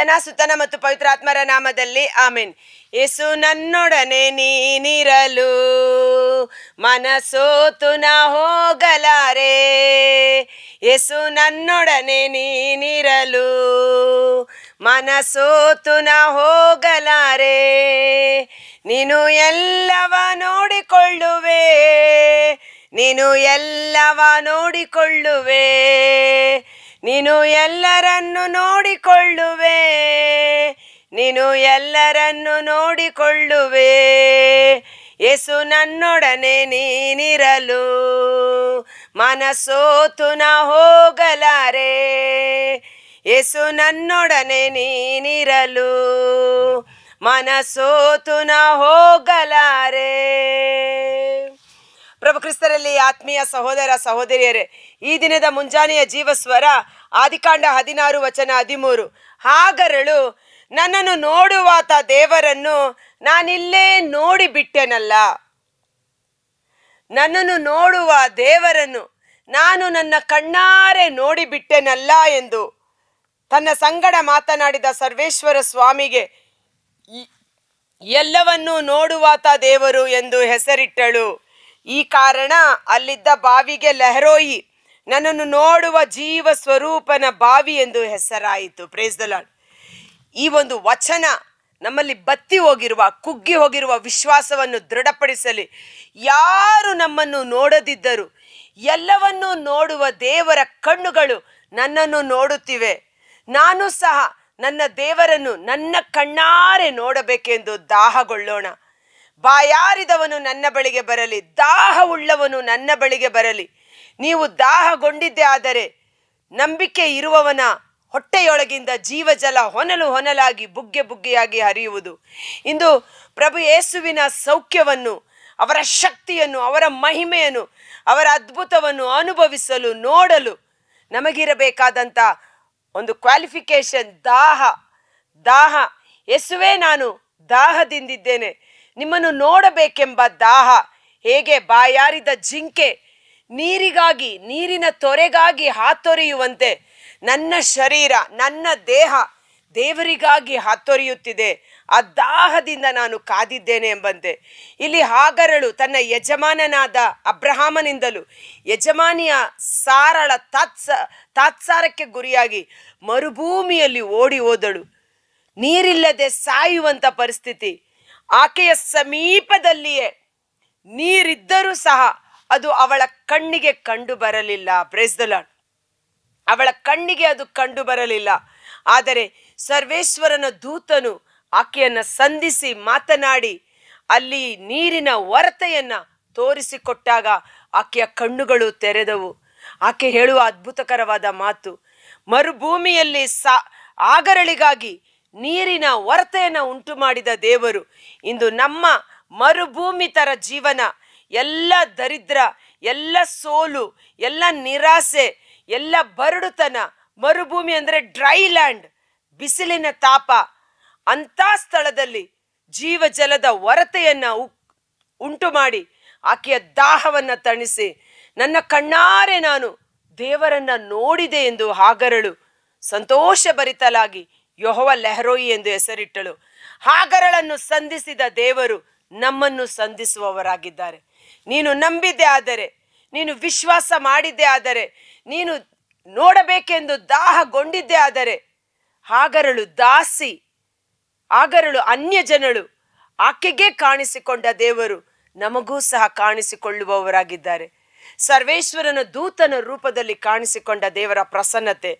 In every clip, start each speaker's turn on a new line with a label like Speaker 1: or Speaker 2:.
Speaker 1: ಪಿತನ ಸುತನ ಮತ್ತು ಪವಿತ್ರಾತ್ಮರ ನಾಮದಲ್ಲಿ ಆಮೇನ್. ಯೇಸು ನನ್ನೊಡನೆ ನೀನಿರಲು, ಮನಸೋತು ನ ಹೋಗಲಾರೆ. ಯೇಸು ನನ್ನೊಡನೆ ನೀನಿರಲು, ಮನಸೋತು ನ ಹೋಗಲಾರೆ. ನೀನು ಎಲ್ಲವ ನೋಡಿಕೊಳ್ಳುವೆ, ನೀನು ಎಲ್ಲವ ನೋಡಿಕೊಳ್ಳುವೆ. ನೀನು ಎಲ್ಲರನ್ನು ನೋಡಿಕೊಳ್ಳುವೆ. ನೀನು ಎಲ್ಲರನ್ನು ನೋಡಿಕೊಳ್ಳುವೆ. ಯೇಸು ನನ್ನೊಡನೆ ನೀನಿರಲು. ಮನಸೋತು ನ ಹೋಗಲಾರೆ. ಯೇಸು ನನ್ನೊಡನೆ ನೀನಿರಲು. ಮನಸೋತು ನ ಹೋಗಲಾರೆ. ಪ್ರಭು ಕ್ರಿಸ್ತರಲ್ಲಿ ಆತ್ಮೀಯ ಸಹೋದರ ಸಹೋದರಿಯರೇ, ಈ ದಿನದ ಮುಂಜಾನೆಯ ಜೀವಸ್ವರ, ಆದಿಕಾಂಡ ಹದಿನಾರು ವಚನ ಹದಿಮೂರು. ಹಾಗರಳು, ನನ್ನನ್ನು ನೋಡುವಾತ ದೇವರನ್ನು ನಾನಿಲ್ಲೇ ನೋಡಿ ಬಿಟ್ಟೆನಲ್ಲ ನನ್ನನ್ನು ನೋಡುವ ದೇವರನ್ನು ನಾನು ನನ್ನ ಕಣ್ಣಾರೆ ನೋಡಿ ಬಿಟ್ಟೆನಲ್ಲ ಎಂದು ತನ್ನ ಸಂಗಡ ಮಾತನಾಡಿದ ಸರ್ವೇಶ್ವರ ಸ್ವಾಮಿಗೆ ಎಲ್ಲವನ್ನೂ ನೋಡುವಾತ ದೇವರು ಎಂದು ಹೆಸರಿಟ್ಟಳು. ಈ ಕಾರಣ ಅಲ್ಲಿದ್ದ ಬಾವಿಗೆ ಲೆಹರೋಯಿ ನನ್ನನ್ನು ನೋಡುವ ಜೀವ ಸ್ವರೂಪನ ಬಾವಿ ಎಂದು ಹೆಸರಾಯಿತು. ಪ್ರೇಸ್ ದ ಲಾರ್ಡ್ ಈ ಒಂದು ವಚನ ನಮ್ಮಲ್ಲಿ ಬತ್ತಿ ಹೋಗಿರುವ, ಕುಗ್ಗಿ ಹೋಗಿರುವ ವಿಶ್ವಾಸವನ್ನು ದೃಢಪಡಿಸಲಿ. ಯಾರು ನಮ್ಮನ್ನು ನೋಡದಿದ್ದರು ಎಲ್ಲವನ್ನೂ ನೋಡುವ ದೇವರ ಕಣ್ಣುಗಳು ನನ್ನನ್ನು ನೋಡುತ್ತಿವೆ. ನಾನು ಸಹ ನನ್ನ ದೇವರನ್ನು ನನ್ನ ಕಣ್ಣಾರೆ ನೋಡಬೇಕೆಂದು ದಾಹಗೊಳ್ಳೋಣ. ಬಾಯಾರಿದವನು ನನ್ನ ಬಳಿಗೆ ಬರಲಿ, ದಾಹವುಳ್ಳವನು ನನ್ನ ಬಳಿಗೆ ಬರಲಿ. ನೀವು ದಾಹಗೊಂಡಿದ್ದೇ ಆದರೆ ನಂಬಿಕೆ ಇರುವವನ ಹೊಟ್ಟೆಯೊಳಗಿಂದ ಜೀವಜಲ ಹೊನಲು ಹೊನಲಾಗಿ ಬುಗ್ಗೆ ಬುಗ್ಗೆಯಾಗಿ ಹರಿಯುವುದು. ಇಂದು ಪ್ರಭು ಯೇಸುವಿನ ಸೌಖ್ಯವನ್ನು, ಅವರ ಶಕ್ತಿಯನ್ನು, ಅವರ ಮಹಿಮೆಯನ್ನು, ಅವರ ಅದ್ಭುತವನ್ನು ಅನುಭವಿಸಲು, ನೋಡಲು ನಮಗಿರಬೇಕಾದಂಥ ಒಂದು ಕ್ವಾಲಿಫಿಕೇಶನ್ ದಾಹ. ದಾಹ. ಯೇಸುವೇ ನಾನು ದಾಹದಿಂದಿದ್ದೇನೆ. ನಿಮ್ಮನ್ನು ನೋಡಬೇಕೆಂಬ ದಾಹ, ಹೇಗೆ ಬಾಯಾರಿದ ಜಿಂಕೆ, ನೀರಿಗಾಗಿ, ನೀರಿನ ತೊರೆಗಾಗಿ ಹಾತೊರೆಯುವಂತೆ ನನ್ನ ಶರೀರ, ನನ್ನ ದೇಹ ದೇವರಿಗಾಗಿ ಹಾತೊರೆಯುತ್ತಿದೆ. ಆ ದಾಹದಿಂದ ನಾನು ಕಾದಿದ್ದೇನೆ ಎಂಬಂತೆ. ಇಲ್ಲಿ ಹಾಗರಳು ತನ್ನ ಯಜಮಾನನಾದ ಅಬ್ರಹಾಮನಿಂದಲೂ ಯಜಮಾನಿಯ ಸಾರಳ ತಾತ್ಸ, ತಾತ್ಸಾರಕ್ಕೆ ಗುರಿಯಾಗಿ ಮರುಭೂಮಿಯಲ್ಲಿ ಓಡಿ ಹೋದಳು. ನೀರಿಲ್ಲದೆ ಸಾಯುವಂಥ ಪರಿಸ್ಥಿತಿ. ಆಕೆಯ ಸಮೀಪದಲ್ಲಿಯೇ ನೀರಿದ್ದರೂ ಸಹ ಅದು ಅವಳ ಕಣ್ಣಿಗೆ ಕಂಡು ಬರಲಿಲ್ಲ. ಲಾರ್ಡ್ ಅವಳ ಕಣ್ಣಿಗೆ ಅದು ಕಂಡು ಬರಲಿಲ್ಲ. ಆದರೆ ಸರ್ವೇಶ್ವರನ ದೂತನು ಆಕೆಯನ್ನ ಸಂಧಿಸಿ ಮಾತನಾಡಿ, ಅಲ್ಲಿ ನೀರಿನ ಒರತೆಯನ್ನ ತೋರಿಸಿಕೊಟ್ಟಾಗ ಆಕೆಯ ಕಣ್ಣುಗಳು ತೆರೆದವು. ಆಕೆ ಹೇಳುವ ಅದ್ಭುತಕರವಾದ ಮಾತು, ಮರುಭೂಮಿಯಲ್ಲಿ ಸಾ, ಆಗರಳಿಗಾಗಿ ನೀರಿನ ಒರತೆಯನ್ನು ಉಂಟು ಮಾಡಿದ ದೇವರು. ಇಂದು ನಮ್ಮ ಮರುಭೂಮಿ ತರ ಜೀವನ, ಎಲ್ಲ ದರಿದ್ರ, ಎಲ್ಲ ಸೋಲು, ಎಲ್ಲ ನಿರಾಸೆ, ಎಲ್ಲ ಬರಡುತನ, ಮರುಭೂಮಿ ಅಂದರೆ ಡ್ರೈ ಲ್ಯಾಂಡ್, ಬಿಸಿಲಿನ ತಾಪ, ಅಂಥ ಸ್ಥಳದಲ್ಲಿ ಜೀವಜಲದ ಒರತೆಯನ್ನು ಉಂಟು ಮಾಡಿ ಆಕೆಯ ದಾಹವನ್ನ ತಣಿಸಿ, ನನ್ನ ಕಣ್ಣಾರೆ ನಾನು ದೇವರನ್ನ ನೋಡಿದೆ ಎಂದು ಹಾಗರಳು, ಸಂತೋಷ ಭರಿತಲಾಗಿ ಯೊಹವ ಲೆಹರೋಯಿ ಎಂದು ಹೆಸರಿಟ್ಟಳು. ಹಾಗರಳನ್ನು ಸಂಧಿಸಿದ ದೇವರು ನಮ್ಮನ್ನು ಸಂಧಿಸುವವರಾಗಿದ್ದಾರೆ. ನೀನು ನಂಬಿದ್ದೆ ಆದರೆ, ನೀನು ವಿಶ್ವಾಸ ಮಾಡಿದ್ದೆ ಆದರೆ, ನೀನು ನೋಡಬೇಕೆಂದು ದಾಹಗೊಂಡಿದ್ದೆ ಆದರೆ, ಹಾಗರಳು ದಾಸಿ ಆಗರಳು ಅನ್ಯ ಜನಳು ಆಕೆಗೆ ಕಾಣಿಸಿಕೊಂಡ ದೇವರು ನಮಗೂ ಸಹ ಕಾಣಿಸಿಕೊಳ್ಳುವವರಾಗಿದ್ದಾರೆ. ಸರ್ವೇಶ್ವರನ ದೂತನ ರೂಪದಲ್ಲಿ ಕಾಣಿಸಿಕೊಂಡ ದೇವರ ಪ್ರಸನ್ನತೆ.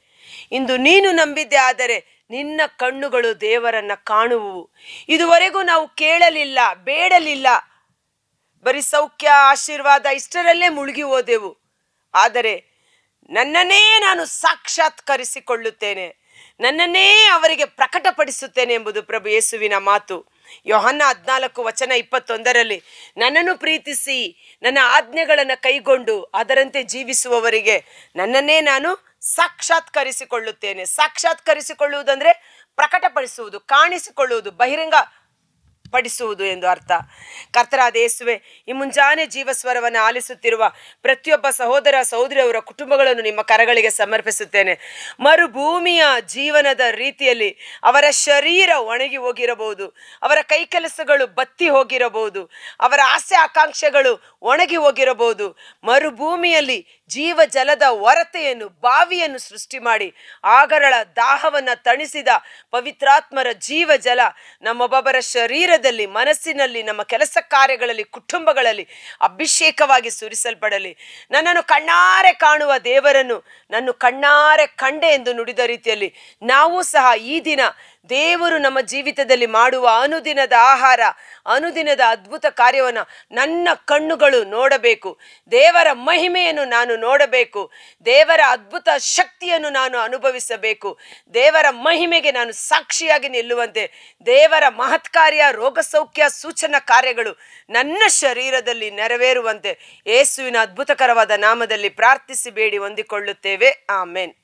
Speaker 1: ಇಂದು ನೀನು ನಂಬಿದ್ದೆ ಆದರೆ ನಿನ್ನ ಕಣ್ಣುಗಳು ದೇವರನ್ನ ಕಾಣುವು. ಇದುವರೆಗೂ ನಾವು ಕೇಳಲಿಲ್ಲ, ಬೇಡಲಿಲ್ಲ. ಬರೀ ಸೌಖ್ಯ, ಆಶೀರ್ವಾದ ಇಷ್ಟರಲ್ಲೇ ಮುಳುಗಿ ಹೋದೆವು. ಆದರೆ ನನ್ನನ್ನೇ ನಾನು ಸಾಕ್ಷಾತ್ಕರಿಸಿಕೊಳ್ಳುತ್ತೇನೆ. ನನ್ನನ್ನೇ ಅವರಿಗೆ ಪ್ರಕಟಪಡಿಸುತ್ತೇನೆ ಎಂಬುದು ಪ್ರಭು ಯೇಸುವಿನ ಮಾತು. ಯೋಹನ್ನ ಹದಿನಾಲ್ಕು ವಚನ ಇಪ್ಪತ್ತೊಂದರಲ್ಲಿ, ನನ್ನನ್ನು ಪ್ರೀತಿಸಿ, ನನ್ನ ಆಜ್ಞೆಗಳನ್ನು ಕೈಗೊಂಡು ಅದರಂತೆ ಜೀವಿಸುವವರಿಗೆ ನನ್ನನ್ನೇ ನಾನು ಸಾಕ್ಷಾತ್ಕರಿಸಿಕೊಳ್ಳುತ್ತೇನೆ. ಸಾಕ್ಷಾತ್ಕರಿಸಿಕೊಳ್ಳುವುದಂದ್ರೆ ಪ್ರಕಟಪಡಿಸುವುದು, ಕಾಣಿಸಿಕೊಳ್ಳುವುದು ಬಹಿರಂಗ ಪಡಿಸುವುದು ಎಂದು ಅರ್ಥ. ಕರ್ತರಾದ ಯೇಸುವೆ, ಈ ಮುಂಜಾನೆ ಜೀವಸ್ವರವನ್ನು ಆಲಿಸುತ್ತಿರುವ ಪ್ರತಿಯೊಬ್ಬ ಸಹೋದರ ಸಹೋದರಿಯವರ ಕುಟುಂಬಗಳನ್ನು ನಿಮ್ಮ ಕರಗಳಿಗೆ ಸಮರ್ಪಿಸುತ್ತೇನೆ. ಮರುಭೂಮಿಯ ಜೀವನದ ರೀತಿಯಲ್ಲಿ ಅವರ ಶರೀರ ಒಣಗಿ ಹೋಗಿರಬಹುದು, ಅವರ ಕೈಕೆಲಸಗಳು ಬತ್ತಿ ಹೋಗಿರಬಹುದು, ಅವರ ಆಸೆ ಆಕಾಂಕ್ಷೆಗಳು ಒಣಗಿ ಹೋಗಿರಬಹುದು. ಮರುಭೂಮಿಯಲ್ಲಿ ಜೀವ ಜಲದ ಒರತೆಯನ್ನು, ಬಾವಿಯನ್ನು ಸೃಷ್ಟಿ ಮಾಡಿ, ಆಗರಳ ದಾಹವನ್ನು ತಣಿಸಿದ ಪವಿತ್ರಾತ್ಮರ ಜೀವ ಜಲ ನಮ್ಮೊಬ್ಬೊಬ್ಬರ ಶರೀರದಲ್ಲಿ, ಮನಸ್ಸಿನಲ್ಲಿ, ನಮ್ಮ ಕೆಲಸ ಕಾರ್ಯಗಳಲ್ಲಿ, ಕುಟುಂಬಗಳಲ್ಲಿ ಅಭಿಷೇಕವಾಗಿ ಸುರಿಸಲ್ಪಡಲಿ. ನನ್ನನ್ನು ಕಣ್ಣಾರೆ ಕಾಣುವ ದೇವರನ್ನು, ನನ್ನ ಕಣ್ಣಾರೆ ಕಂಡೆ ಎಂದು ನುಡಿದ ರೀತಿಯಲ್ಲಿ, ನಾವು ಸಹ ಈ ದಿನ ದೇವರು ನಮ್ಮ ಜೀವಿತದಲ್ಲಿ ಮಾಡುವ ಅನುದಿನದ ಆಹಾರ, ಅನುದಿನದ ಅದ್ಭುತ ಕಾರ್ಯವನ್ನು ನನ್ನ ಕಣ್ಣುಗಳು ನೋಡಬೇಕು. ದೇವರ ಮಹಿಮೆಯನ್ನು ನಾನು ನೋಡಬೇಕು. ದೇವರ ಅದ್ಭುತ ಶಕ್ತಿಯನ್ನು ನಾನು ಅನುಭವಿಸಬೇಕು. ದೇವರ ಮಹಿಮೆಗೆ ನಾನು ಸಾಕ್ಷಿಯಾಗಿ ನಿಲ್ಲುವಂತೆ. ದೇವರ ಮಹತ್ಕಾರ್ಯ ರೋಗ ಸೌಖ್ಯ ಸೂಚನಾ ಕಾರ್ಯಗಳು ನನ್ನ ಶರೀರದಲ್ಲಿ ನೆರವೇರುವಂತೆ. ಯೇಸುವಿನ ಅದ್ಭುತಕರವಾದ ನಾಮದಲ್ಲಿ ಪ್ರಾರ್ಥಿಸಿ ಬೇಡಿ, ಹೊಂದಿಕೊಳ್ಳುತ್ತೇವೆ. ಆಮೇನ್.